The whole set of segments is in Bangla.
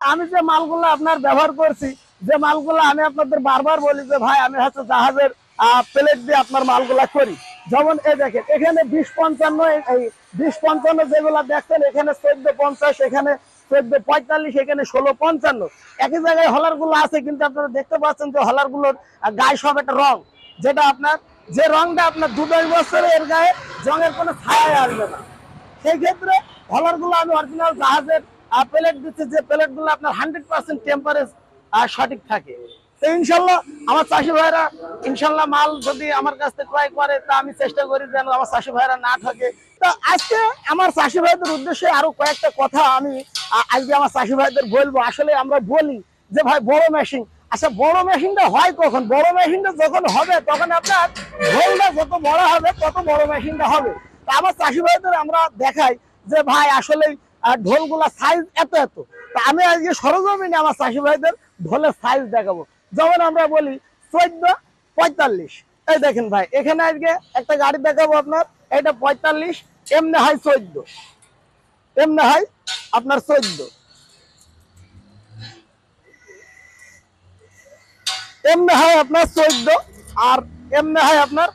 আমি যে মালগুলো আপনার ব্যবহার করছি, যে মালগুলো আমি আপনাদের বারবার বলি যে, ভাই, আমি হচ্ছে জাহাজের প্লেট দিয়ে আপনার মালগুলা করি। যেমন এই দেখেন, এখানে বিশ পঞ্চান্ন, এই- বিশ পঞ্চান্ন যেগুলা দেখছেন, এখানে চোদ্দ পঞ্চাশ, এখানে চোদ্দ পঁয়তাল্লিশ, এখানে ষোলো পঞ্চান্ন। একই জায়গায় হলারগুলো আছে, কিন্তু আপনারা দেখতে পাচ্ছেন যে হলারগুলোর গায়ে সব একটা রং। যেটা আপনার, যে রংটা আপনার দু দশ বছরে এর গায়ে রঙের কোনো ছায়া আসবে না। সেই ক্ষেত্রে হলারগুলো আমি অরিজিনাল জাহাজের দিচ্ছি যে আপনার হান্ড্রেড পার্সেন্ট সঠিক থাকে। ইনশাল্লাহ আমার চাষি ভাইরা, ইনশাল্লাহ মাল যদি আমার কাছ থেকে ক্রয় করে, তা আমি চেষ্টা করি যেন আমার চাষি ভাইরা না থাকে তো আজকে আমার চাষি ভাইদের উদ্দেশ্যে আরও কয়েকটা কথা আমি আজকে আমার চাষি ভাইদের বলব। আসলে আমরা বলি যে, ভাই, বড় মেশিন আচ্ছা বড় মেশিনটা হয় কখন? বড় মেশিনটা যখন হবে, তখন আপনার ঢোলটা যত বড় হবে, তত বড় মেশিনটা হবে। আমার চাষি ভাইদের আমরা দেখাই যে, ভাই আসলে ঢোলগুলা সাইজ এত এত। তা আমি আজকে সরজমিনে আমার চাষি ভাইদের ঢোলের সাইজ দেখাবো। যেমন আমরা বলি চোদ্দ, পঁয়তাল্লিশ। এই দেখেন ভাই, এখানে আজকে একটা গাড়ি দেখাবো আপনার। এটা পঁয়তাল্লিশ, এমনি হয় চোদ্দ। এমনি হয় আপনার চোদ্দ। এমনি হয় আপনার চোদ্দ আর এমনি হয় আপনার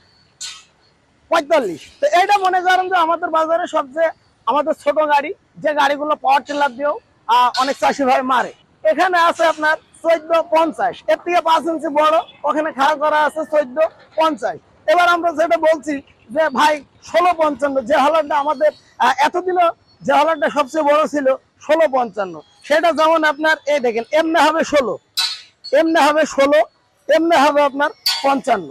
পঁয়তাল্লিশ। তো এইটা মনে করেন যে আমাদের বাজারে সবচেয়ে আমাদের ছোট গাড়ি, যে গাড়িগুলো পাওয়ার টিলার দিয়েও অনেক চাষি ভাই মারে। এখানে আছে আপনার চোদ্দ পঞ্চাশ। এর থেকে পাঁচ ইঞ্চি বড়, ওখানে খাড়া করা আছে চোদ্দ পঞ্চাশ। এবার আমরা যেটা বলছি যে, ভাই, ষোলো পঞ্চান্ন, যে হলারটা আমাদের এতদিনও যে হলারটা সবচেয়ে বড় ছিল, ষোলো পঞ্চান্ন। সেটা যেমন আপনার, এই দেখেন, এমনি হবে ষোলো। এমনি হবে ষোলো, এমনি হবে আপনার পঞ্চান্ন।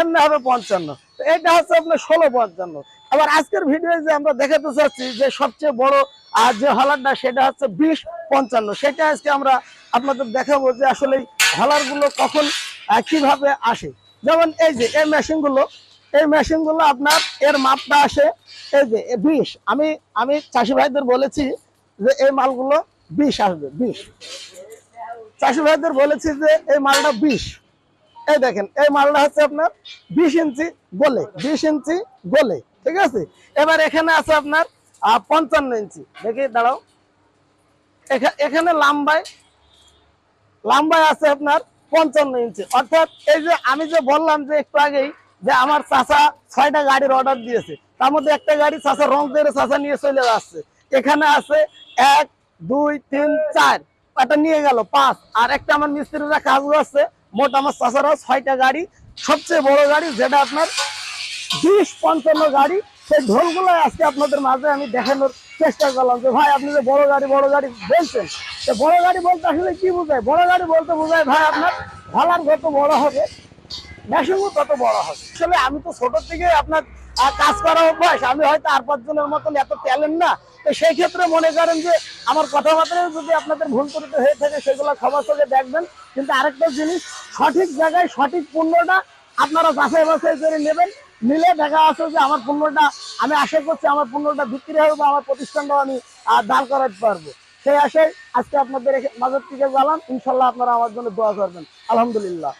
এমনি হবে পঞ্চান্ন। এটা হচ্ছে আপনার ষোলো পঞ্চান্ন। আবার আজকের ভিডিও যে আমরা দেখাতে চাচ্ছি যে সবচেয়ে বড়, আর যে হলারটা, সেটা হচ্ছে বিশ পঞ্চান্ন। সেটা আজকে আমরা আপনাদের দেখাবো যে আসলে হলারগুলো কখন কীভাবে আসে। যেমন এই যে, এই মেশিনগুলো এই মেশিনগুলো আপনার এর মাপটা আসে, এই যে বিশ। আমি আমি চাষি ভাইদের বলেছি যে এই মালগুলো বিশ আসবে, বিশ। চাষি ভাইদের বলেছি যে এই মালটা বিশ। এই দেখেন, এই মালটা হচ্ছে আপনার বিশ ইঞ্চি গোলে, বিশ ইঞ্চি গোলে, ঠিক আছে? এবার এখানে আছে আপনার পঞ্চান্ন ইঞ্চি। দেখি, দাঁড়াও। এখা- এখানে লাম্বায় লাম্বায় আছে আপনার পঞ্চান্ন ইঞ্চি। অর্থাৎ এই যে আমি যে বললাম যে একটু আগেই যে আমার চাচা ছয়টা গাড়ির অর্ডার দিয়েছে, তার মধ্যে একটা গাড়ি চাচা রং করে চাচা নিয়ে চলে যাচ্ছে। এখানে আছে এক, দুই, তিন, চার। একটা নিয়ে গেল, পাঁচ। আর একটা আমার মিস্ত্রিরা কাজ করছে মোট আমার চাচারা ছয়টা গাড়ি, সবচেয়ে বড় গাড়ি যেটা আপনার বিশ পঞ্চান্ন গাড়ি, সেই ঢোলগুলো আজকে আপনাদের মাঝে আমি দেখানোর চেষ্টা করলাম যে, ভাই, আপনি যে বড় গাড়ি বড় গাড়ি বলছেন, তো বড় গাড়ি বলতে আসলে কি বোঝায়? বড় গাড়ি বলতে বোঝায়, ভাই, আপনার ভালার যত বড় হবে, মেশিনও তত বড় হবে। আসলে আমি তো ছোট থেকে আপনার কাজ করা অভ্যাস, আমি হয়তো আর পাঁচজনের মতন এত ট্যালেন্ট না তো সেই ক্ষেত্রে মনে করেন যে আমার কথাবার্তায় যদি আপনাদের ভুল ত্রুটি হয়ে থাকে, সেগুলো খবর চোখে দেখবেন। কিন্তু আরেকটা জিনিস, সঠিক জায়গায় সঠিক পণ্যটা আপনারা বাছাই বাছাই করে নেবেন। নিলে দেখা আছে যে আমার পণ্যটা, আমি আশা করছি আমার পণ্যটা বিক্রি হবে আমার প্রতিষ্ঠানটাও আমি দাঁড় করাতে পারব। সেই আশায় আজকে আপনাদের মাঝের থেকে গেলাম। ইনশাল্লাহ আপনারা আমার জন্য দোয়া করবেন। আলহামদুলিল্লাহ।